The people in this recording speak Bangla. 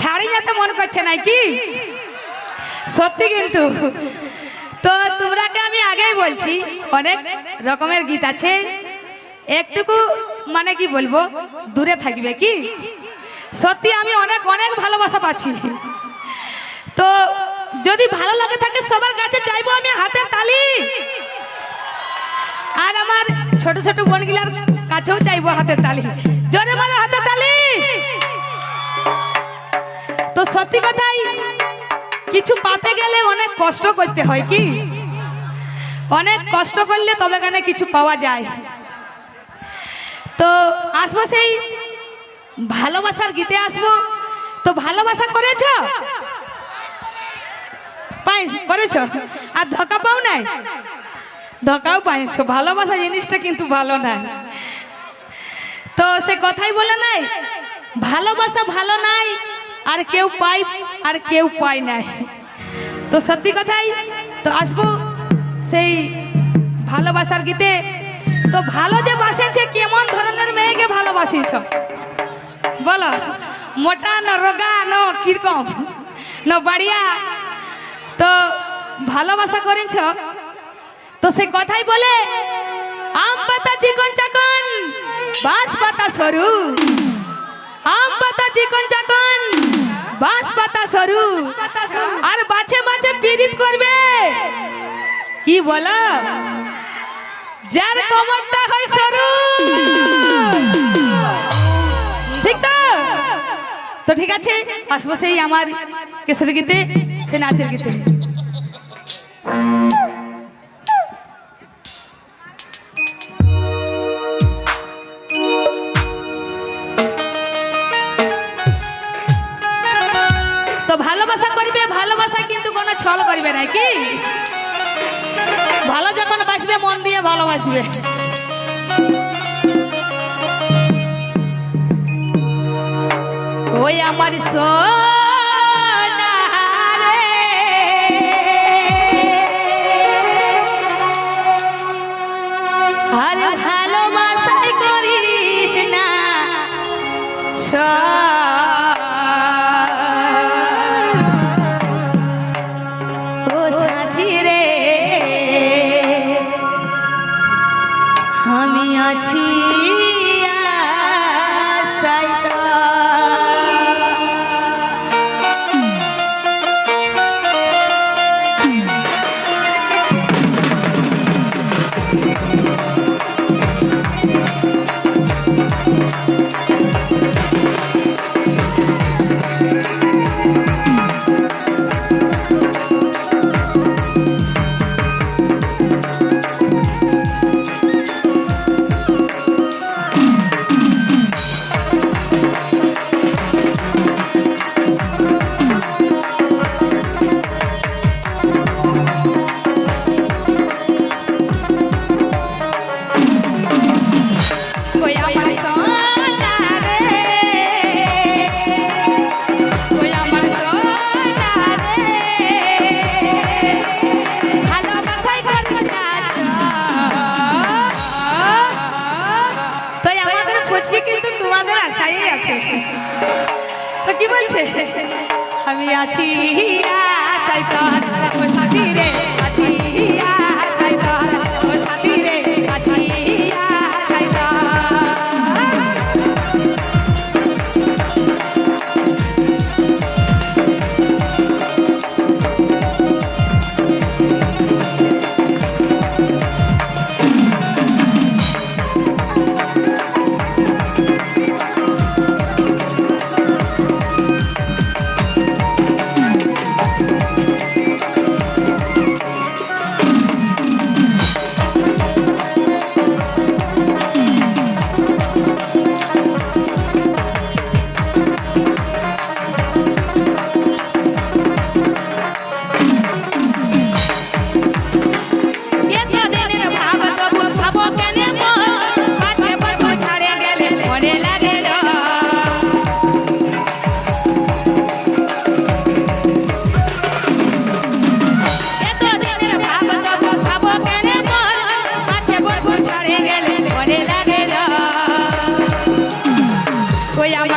ছাড়ি যেতে মন করছে নাই কি? সত্যি কিন্তু। তো তোমরাকে আমি আগেই বলছি, অনেক রকমের গীত আছে। একটুকু মানে কি বলব, দূরে থাকবে কি? সত্যি আমি অনেক অনেক ভালোবাসা পাচ্ছি। তো যদি ভালো লাগে থাকে, সবার কাছে চাইব আমি হাতের তালি। আর আমার ছোট ছোট বোনগুলার কাছেও চাইব হাতের তালি। জোরে মারো হাতের সত্যি কথাই, কিছু পাতে গেলে অনেক কষ্ট করতে হয় কি? অনেক কষ্ট করলে তবে কেন কিছু পাওয়া যায়। তো আসব সেই ভালোবাসার গীতে আসব। তো ভালোবাসা করেছ? পাই করেছ? আর ধোকা পাও নাই? ধোকাও পাইছো, ভালোবাসা জিনিসটা কিন্তু ভালো নাই তো সে কথাই বলে নাই, ভালোবাসা ভালো নাই। আর কেউ পাই আর কেউ পায় নাই। তো সত্যি কথাই, তো আসব সেই ভালোবাসার গীতে। তো ভালো যে বাসেছে, কেমন ধরনের মেয়েকে ভালোবাসিছ? বলো, মোটা না রোগা ন কীরকম? ন বাড়িয়া? তো ভালোবাসা করেছ? তো সে কথাই বলে, আম পাতা চিকন চাকন, বাঁশ পাতা সরু। আম পাতা চিকন চাকন বাঁশ পাতা সরু। আর বাছে বাছে পীড়িত করবে। কি বলো? যার কমরটা হয় সরু। ঠিক তো? তো ঠিক আছে, আসব সেই আমার কেসের গীতে সে নাচের গীতে। কোনো নাকি ভালো যখন বাসবে মন দিয়ে ভালোবাসবে। ওই আমার সোনা আমি তো কি বলছে আমি আছি